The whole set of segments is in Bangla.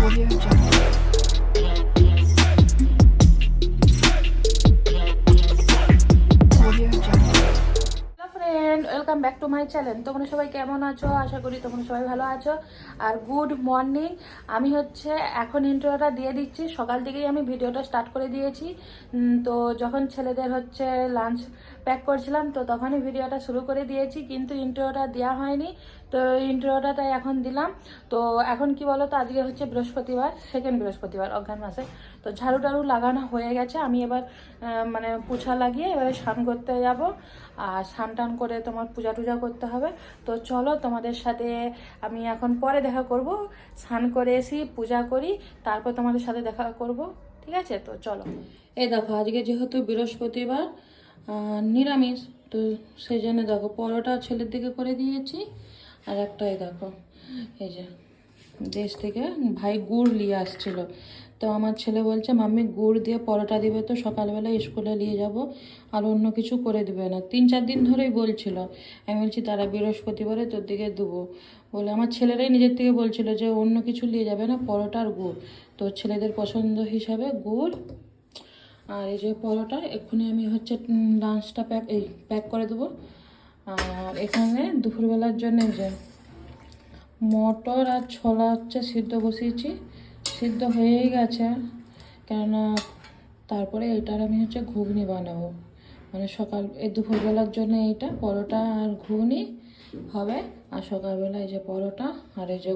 Audio Jungle. Welcome back to my channel তোমরা সবাই কেমন আছো? আশা করি তোমরা সবাই ভালো আছো। আর গুড মর্নিং আমি হচ্ছে এখন ইন্ট্রোটা দিয়ে দিচ্ছি। সকাল থেকেই আমি ভিডিওটা স্টার্ট করে দিয়েছি। তো যখন ছেলেদের হচ্ছে লাঞ্চ প্যাক করছিলাম, তো তখনই ভিডিওটা শুরু করে দিয়েছি। কিন্তু ইন্ট্রোটা দেওয়া হয়নি। তো ইন্ট্রোটা তাই এখন দিলাম। তো এখন কি বলো তো আজকে হচ্ছে বৃহস্পতিবার সেকেন্ড বৃহস্পতিবার, অজ্ঞান মাসে। তো ঝাড়ু টাড়ু লাগানো হয়ে গেছে। আমি এবার মানে পোছা লাগিয়ে এবারে স্নান করতে যাব। আর স্নান টান করে তোমার পূজা টুজা করতে হবে। তো চলো তোমাদের সাথে আমি এখন পরে দেখা করব। স্নান করে এসি পূজা করি, তারপর তোমাদের সাথে দেখা করব। ঠিক আছে? তো চলো। এই দেখো, আজকে যেহেতু বৃহস্পতিবার নিরামিষ, তো সেই জন্য দেখো, পরোটা ছেলের দিকে করে দিয়েছি। আর একটাই দেখো, এই যে দেশ থেকে ভাই গুড় নিয়ে আসছিল। তো আমার ছেলে বলছে, মাম্মি, গুড় দিয়ে পরোটা দিবে তো সকালবেলা স্কুলে নিয়ে যাব, আর অন্য কিছু করে দিবে না। তিন চার দিন ধরেই বলছিল। আমি বলছি, তারা বৃহস্পতিবারে তোর দিকে দেবো। বলে আমার ছেলেরাই নিজের থেকে বলছিল যে, অন্য কিছু নিয়ে যাবে না, পরোটা আর গুড়। তো ছেলেদের পছন্দ হিসাবে গুড় আর এই যে পরোটা, এক্ষুনি আমি হচ্ছে লাঞ্চটা প্যাক এই প্যাক করে দেবো। আর এখানে দুপুরবেলার জন্য যে মটর আর ছোলা হচ্ছে সিদ্ধ বসিয়েছি। সিদ্ধ হয়েই গেছে। কেননা তারপরে এটার আমি হচ্ছে ঘুগনি বানাবো। মানে সকাল এই দুপুরবেলার জন্য এইটা, পরোটা আর ঘুগনি হবে। আর সকালবেলা এই যে পরোটা আর এই যে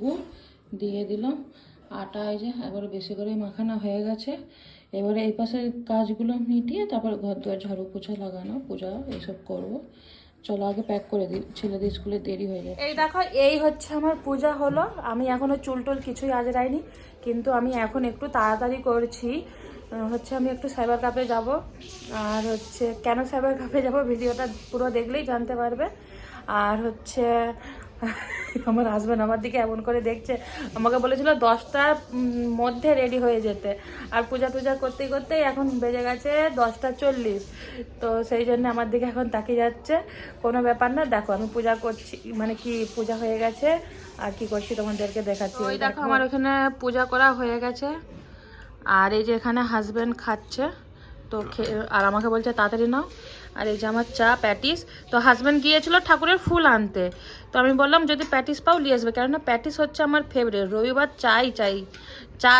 গুড় দিয়ে দিলাম। আটা এই যে এবারে বেশি করে মাখানো হয়ে গেছে। এবারে এই পাশের কাজগুলো মিটিয়ে তারপর ঘর দুয়ার ঝাড়ু পোছা লাগানো, পূজা এইসব করব। চলো আগে প্যাক করে দিই, ছেলেদের স্কুলে দেরি হয়ে যায় এই দেখো, এই হচ্ছে আমার পূজা হলো। আমি এখনও চুল টুল কিছুই আজরাইনি কিন্তু আমি এখন একটু তাড়াতাড়ি করছি। হচ্ছে আমি একটু সাইবার কাপে যাব। আর হচ্ছে কেন সাইবার কাপে যাব, ভিডিওটা পুরো দেখলেই জানতে পারবে। আর হচ্ছে আমার হাজব্যান্ড আমার দিকে এমন করে দেখছে। আমাকে বলেছিল দশটার মধ্যে রেডি হয়ে যেতে। আর পূজা টুজা করতে করতেই এখন বেজে গেছে দশটা চল্লিশ। তো সেই জন্য আমার দিকে এখন তাকিয়ে যাচ্ছে। কোনো ব্যাপার না দেখো আমি পূজা করছি মানে কি পূজা হয়ে গেছে আর কি করছি তোমাদেরকে দেখাচ্ছি। ওই দেখো আমার ওখানে পূজা করা হয়ে গেছে। আর এই যে এখানে হাজব্যান্ড খাচ্ছে। তো আর আমাকে বলছে, তাড়াতাড়ি নাও। আর এই যে আমার চা, প্যাটিস, তো হাজব্যান্ড গিয়েছিল ঠাকুরের ফুল আনতে। তো আমি বললাম, যদি প্যাটিস পাও, নিয়ে আসবে। কেননা প্যাটিস হচ্ছে আমার ফেভারিট রবিবার চাই চাই, চা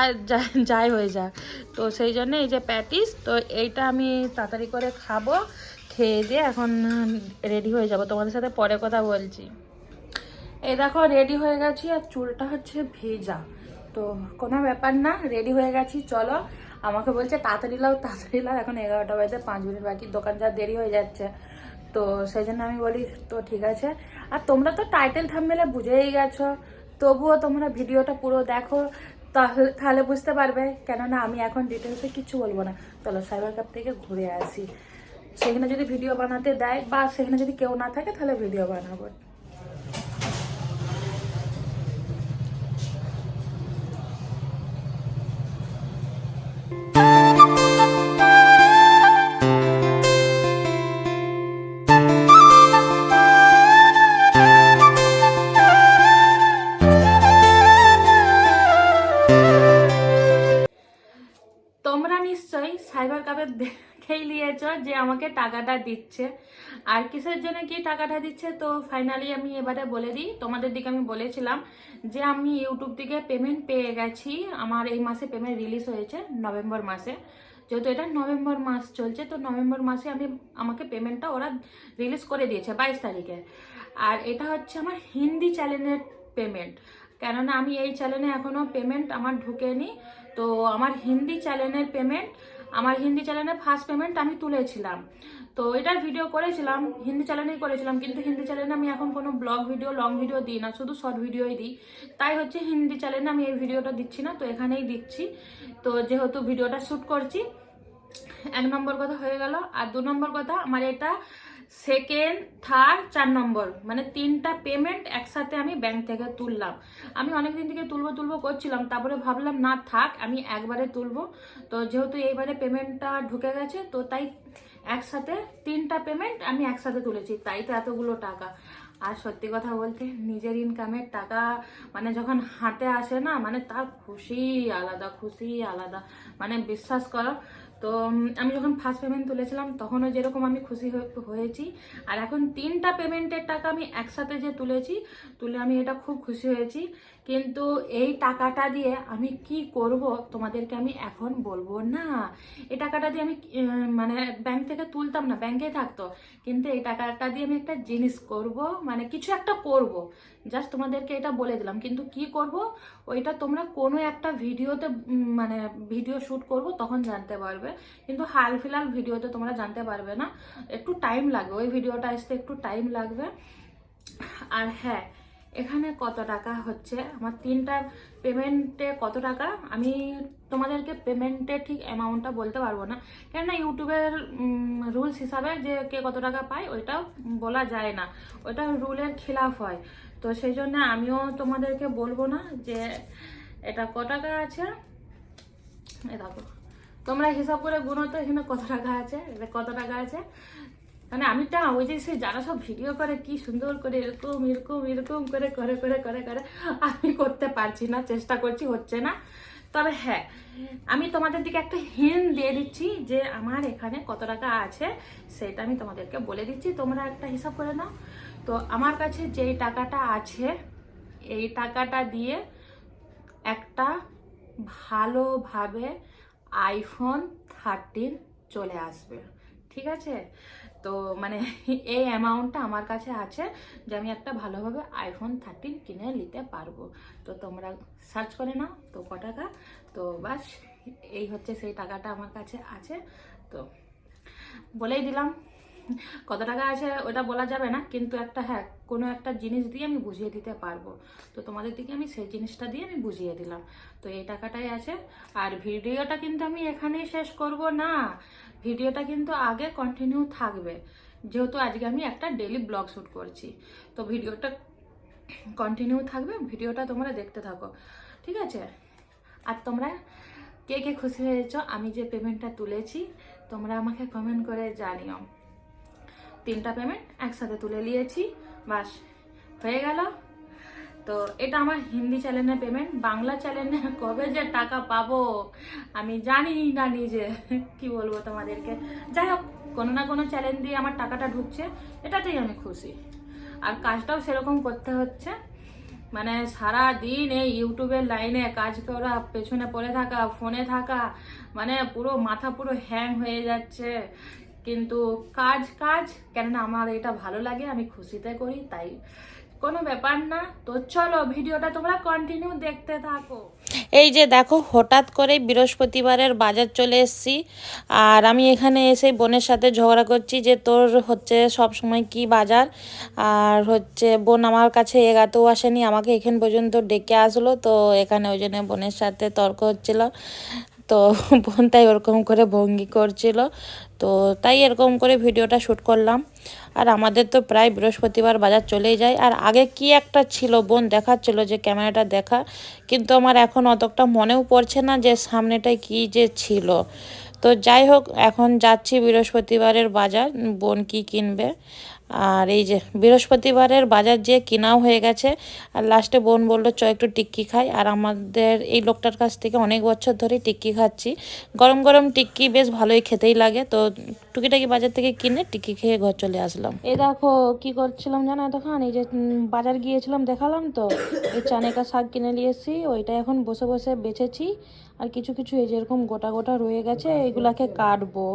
যাই হয়ে যাক। তো সেই জন্য এই যে প্যাটিস, তো এইটা আমি তাড়াতাড়ি করে খাব, খেয়ে দিয়ে এখন রেডি হয়ে যাব। তোমাদের সাথে পরে কথা বলছি। এই দেখো রেডি হয়ে গেছি আর চুলটা হচ্ছে ভেজা। তো কোনো ব্যাপার না রেডি হয়ে গেছি, চলো। আমাকে বলছে, তাড়াতাড়ি লাও তাড়াতাড়ি লাও, এখন এগারোটা বাজে, পাঁচ মিনিট বাকি, দোকান যা দেরি হয়ে যাচ্ছে। তো সেই জন্য আমি বলি, তো ঠিক আছে। আর তোমরা তো টাইটেল থামমেলে বুঝেই গেছো, তবুও তোমরা ভিডিওটা পুরো দেখো, তাহলে তাহলে বুঝতে পারবে, কেননা আমি এখন ডিটেলসে কিছু বলব না। চলো সাইবার কাপ থেকে ঘুরে আসি। সেখানে যদি ভিডিও বানাতে দেয়, বা সেখানে যদি কেউ না থাকে, তাহলে ভিডিও বানাবো। যে আমাকে টাকাটা দিচ্ছে। আর কিসের জন্য কি টাকাটা দিচ্ছে? তো ফাইনালি আমি এবারে বলে দিই, তোমাদের দিকে আমি বলেছিলাম যে আমি ইউটিউব থেকে পেমেন্ট পেয়ে গেছি। আমার এই মাসে পেমেন্ট রিলিজ হয়েছে, নভেম্বর মাসে। যেহেতু এটা নভেম্বর মাস চলছে, তো নভেম্বর মাসে আমি আমাকে পেমেন্টটা ওরা রিলিজ করে দিয়েছে বাইশ তারিখে। আর এটা হচ্ছে আমার হিন্দি চ্যানেলের পেমেন্ট কেননা আমি এই চ্যানেলে এখনও পেমেন্ট আমার ঢুকেনি। তো আমার হিন্দি চ্যানেলের পেমেন্ট আমার হিন্দি চ্যানেলে ফার্স্ট পেমেন্ট আমি তুলেছিলাম। তো এটার ভিডিও করেছিলাম, হিন্দি চ্যানেলেই করেছিলাম, কিন্তু হিন্দি চ্যানেলে আমি এখন কোনো ব্লগ ভিডিও লং ভিডিও দিই না, শুধু শর্ট ভিডিওই দিই। তাই হচ্ছে হিন্দি চ্যানেলে আমি এই ভিডিওটা দিচ্ছি না, তো এখানেই দিচ্ছি। তো যেহেতু ভিডিওটা শ্যুট করছি, এক নম্বর কথা হয়ে গেল। আর দু নম্বর কথা, আমার এটা সেকেন্ড থার্ড চার নম্বর মানে তিনটা পেমেন্ট একসাথে আমি ব্যাংক থেকে তুললাম। আমি অনেক দিন থেকে তুলবো তুলবো করছিলাম, তারপরে ভাবলাম, না, থাক, আমি একবারে তুলবো। তো যেহেতু এইবারে পেমেন্টটা ঢুকে গেছে, তো তাই একসাথে তিনটা পেমেন্ট আমি একসাথে তুলেছি। তাই তো এতগুলো টাকা। আর সত্যি কথা বলতে, নিজের ইনকামের টাকা মানে যখন হাতে আসে না মানে তার খুশি আলাদা খুশি আলাদা। মানে বিশ্বাস করো তো আমি যখন ফার্স্ট পেমেন্ট তুলেছিলাম, তখনও যেরকম আমি খুশি হয়ে- হয়েছি। আর এখন তিনটা পেমেন্টের টাকা আমি একসাথে যে তুলেছি, তুলে আমি এটা খুব খুশি হয়েছি। কিন্তু এই টাকাটা দিয়ে আমি কি করব তোমাদেরকে আমি এখন বলব না। এই টাকাটা দিয়ে আমি মানে ব্যাংক থেকে তুলতাম না ব্যাংকে থাকতো। কিন্তু এই টাকাটা দিয়ে আমি একটা জিনিস করব মানে কিছু একটা করব। জাস্ট তোমাদেরকে এটা বলে দিলাম। কিন্তু কি করব? ওইটা তোমরা কোনো একটা ভিডিওতে মানে ভিডিও শ্যুট করব, তখন জানতে পারবে। কিন্তু হাল ফিলহাল ভিডিওতে তোমরা জানতে পারবে না। একটু টাইম লাগবে। ওই ভিডিওটা আসতে একটু টাইম লাগবে। আর হ্যাঁ এখানে কত টাকা হচ্ছে? আমার তিনটা পেমেন্টে কত টাকা? আমি তোমাদেরকে পেমেন্টে ঠিক অ্যামাউন্টটা বলতে পারব না। কেননা ইউটিউবের রুলস হিসাবে যে কে কত টাকা পায় ওইটা বলা যায় না। ওইটা রুলের খিলাফ হয়। তো সেই জন্য আমিও তোমাদেরকে বলব না যে এটা ক টাকা আছে? এ দেখো। তোমরা হিসাব করে গুনো তো এখানে কত টাকা আছে? এটা কত টাকা আছে? মানে আমি তা ওই যে সে যারা সব ভিডিও করে, কি সুন্দর করে এরকম এরকম এরকম করে করে করে করে করে, আমি করতে পারছি না, চেষ্টা করছি, হচ্ছে না। তবে হ্যাঁ আমি তোমাদের দিকে একটা হিন দিয়ে দিচ্ছি যে আমার এখানে কত টাকা আছে, সেটা আমি তোমাদেরকে বলে দিচ্ছি। তোমরা একটা হিসাব করে নাও। তো আমার কাছে যেই টাকাটা আছে, এই টাকাটা দিয়ে একটা ভালোভাবে আইফোন থার্টিন চলে আসবে। ঠিক আছে? তো মানে এই অ্যামাউন্টটা আমার কাছে আছে যে আমি একটা ভালোভাবে আইফোন থার্টিন কিনে নিতে পারব। তো তোমরা সার্চ করে নাও, তো ক টাকা? তো বাস এই হচ্ছে সেই টাকাটা আমার কাছে আছে। তো বলেই দিলাম। কত টাকা আছে ওটা বলা যাবে না, কিন্তু একটা হ্যাঁ কোনো একটা জিনিস দিয়ে আমি বুঝিয়ে দিতে পারব। তো তোমাদের দিকে আমি সেই জিনিসটা দিয়ে আমি বুঝিয়ে দিলাম। তো এই টাকাটাই আছে। আর ভিডিওটা কিন্তু আমি এখানেই শেষ করব না। ভিডিওটা কিন্তু আগে কন্টিনিউ থাকবে। যেহেতু আজকে আমি একটা ডেলি ব্লগ শ্যুট করছি। তো ভিডিওটা কন্টিনিউ থাকবে, ভিডিওটা তোমরা দেখতে থাকো। ঠিক আছে? আর তোমরা কে কে খুশি হয়েছ? আমি যে পেমেন্টটা তুলেছি, তোমরা আমাকে কমেন্ট করে জানিও। তিনটা পেমেন্ট একসাথে তুলে নিয়েছি। বাস, হয়ে গেল। তো এটা আমার হিন্দি চ্যানেলে পেমেন্ট বাংলা চ্যানেলে কবে যে টাকা পাবো আমি জানি না নিজে। কি বলব তোমাদেরকে? যাই হোক, কোনো না কোনো চ্যানেল দিয়ে আমার টাকাটা ঢুকছে, এটাতেই আমি খুশি। আর কাজটাও সেরকম করতে হচ্ছে। মানে সারা দিন এই ইউটিউবের লাইনে কাজ করা, পেছনে পড়ে থাকা, ফোনে থাকা মানে পুরো মাথা পুরো হ্যাং হয়ে যাচ্ছে। কিন্তু কাজ কাজ, কেননা আমার এটা ভালো লাগে, আমি খুশিতে করি, তাই কোনো ব্যাপার না। তো চলো, ভিডিওটা তোমরা কন্টিনিউ দেখতে থাকো। এই যে দেখো, হঠাৎ করে বৃহস্পতিবারের বাজার চলে এসেছি। আর আমি এখানে এসে বোনের সাথে ঝগড়া করছি যে তোর হচ্ছে সব সময় কি বাজার? আর হচ্ছে বোন আমার কাছে এগাতেও আসেনি, আমাকে এখান পর্যন্ত ডেকে আসলো। তো এখানে ওই জন্য বোনের সাথে তর্ক হচ্ছিল। তো বোন তাই ওরকম করে ভঙ্গি করছিল। তো তাই এরকম করে ভিডিওটা শ্যুট করলাম। আর আমাদের তো প্রায় বৃহস্পতিবার বাজার চলেই যায়। আর আগে কি একটা ছিল বোন দেখাচ্ছিল যে ক্যামেরাটা দেখা, কিন্তু আমার এখন অতটা মনেও পড়ছে না যে সামনেটায় কি যে ছিল। তো যাই হোক, এখন যাচ্ছি বৃহস্পতিবারের বাজার, বোন কি কিনবে। আর এই যে বৃহস্পতিবারের বাজার যে কিনাও হয়ে গেছে, আর লাস্টে বোন বলল, চ, একটু টিক্কি খাই। আর আমাদের এই লোকটার কাছ থেকে অনেক বছর ধরে টিক্কি খাচ্ছি। গরম গরম টিক্কি বেশ ভালোই খেতেই লাগে। তো টুকিটাকি বাজার থেকে কিনে টিক্কি খেয়ে ঘর চলে আসলাম। এ দেখো, কি করছিলাম জানো এতক্ষণ? এই যে বাজার গিয়েছিলাম, দেখালাম তো। এই চানেকা শাক কিনে নিয়ে এসেছি, ওইটা এখন বসে বসে বেছেছি। আর কিছু কিছু এই যেরকম গোটা গোটা রয়ে গেছে, এগুলাকে কাটবো।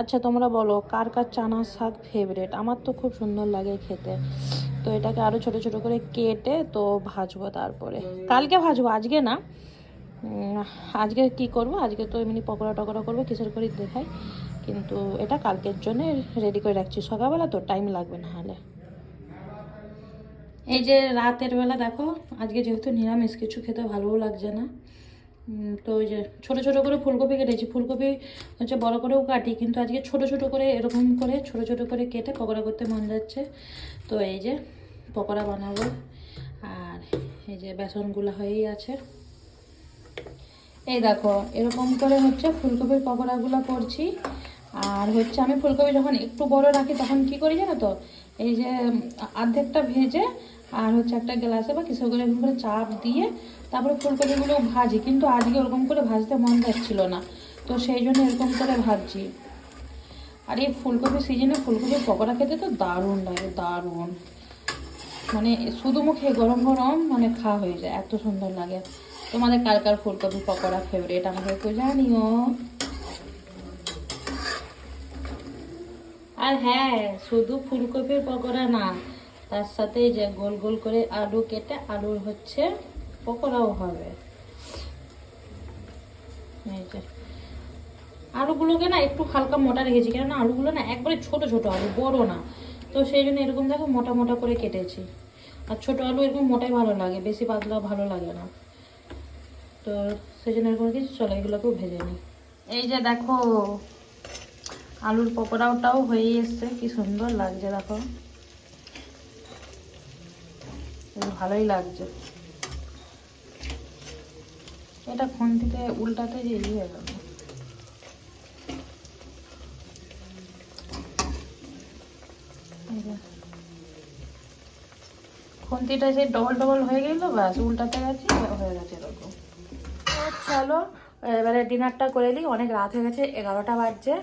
আচ্ছা তোমরা বলো, কার কার চানা শাক ফেভারেট আমার তো খুব সুন্দর লাগে খেতে। তো এটাকে আরও ছোট ছোট করে কেটে তো ভাজবো তারপরে। কালকে ভাজবো, আজকে না। আজকে কি করব? আজকে তো এমনি পকোড়া টকোড়া করব কিসের করে দেখাই। কিন্তু এটা কালকের জন্য রেডি করে রাখছি। সকালবেলা তো টাইম লাগবে না হলে। এই যে রাতের বেলা দেখো, আজকে যেহেতু নিরামিষ, কিছু খেতে ভালোও লাগছে না। তো ওই যে ছোটো ছোটো করে ফুলকপি কেটেছি। ফুলকপি হচ্ছে বড় করেও কাটি, কিন্তু আজকে ছোট ছোট করে, এরকম করে ছোট ছোট করে কেটে পকোড়া করতে মন যাচ্ছে। তো এই যে পকোড়া বানাবো। আর এই যে বেসনগুলো হয়েই আছে। এই দেখো, এরকম করে হচ্ছে ফুলকপির পকোড়াগুলো করছি। আর হচ্ছে আমি ফুলকপি যখন একটু বড় রাখি, তখন কি করি জানো তো? এই যে অর্ধেকটা ভেজে আর হচ্ছে একটা গ্লাসে বা কিছু করে এরকম করে চাপ দিয়ে তারপরে ফুলকপিগুলো ভাজি। কিন্তু আজকে ওরকম করে ভাজতে মন যাচ্ছিল না। তো সেই জন্য এরকম করে ভাজছি। আর এই ফুলকপি সিজনে ফুলকপির পকোড়া খেতে তো দারুণ লাগে, দারুণ। মানে শুধু মুখে গরম গরম মানে খাওয়া হয়ে যায়, এত সুন্দর লাগে। তোমাদের কার কার ফুলকপি পকোড়া ফেভারিট আমাকে একটু জানিও। আর হ্যাঁ শুধু ফুলকপির পকোড়া না, তার সাথে যে গোল গোল করে আলু কেটে আলুর হচ্ছে পকোড়াও হবে। আলুগুলোকে না একটু হালকা মোটা রেখেছি, কেননা আলুগুলো না একবারে ছোট ছোট আলু, বড় না। তো সেই জন্য এরকম দেখো মোটা মোটা করে কেটেছি। আর ছোট আলু এরকম মোটাই ভালো লাগে, বেশি পাতলা ভালো লাগে না। তো সেই জন্য এরকম কিছু চলো এগুলোকেও ভেজে নিই। এই যে দেখো আলুর পকোড়াওটাও হয়ে এসছে, কি সুন্দর লাগছে দেখো। ভালোই লাগছে। এটা থেকে উল্টাতে যে ইয়ে গেল খুন্তিটা যে ডবল ডবল হয়ে গেল, ব্যাস, উল্টাতে গেছে, হয়ে গেছে এরকম। চলো এবারে ডিনারটা করে নিই অনেক রাত হয়ে গেছে, এগারোটা বাজছে।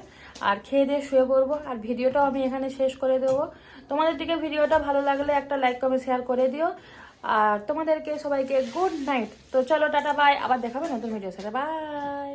আর খেয়ে দিয়ে শুয়ে পড়ব। আর ভিডিওটাও আমি এখানে শেষ করে দেবো। তোমাদের দিকে ভিডিওটা ভালো লাগলে একটা লাইক কমেন্ট শেয়ার করে দিও। আর তোমাদেরকে সবাইকে গুড নাইট তো চলো, টাটা বাই আবার দেখাবে নতুন ভিডিও সাথে। বাই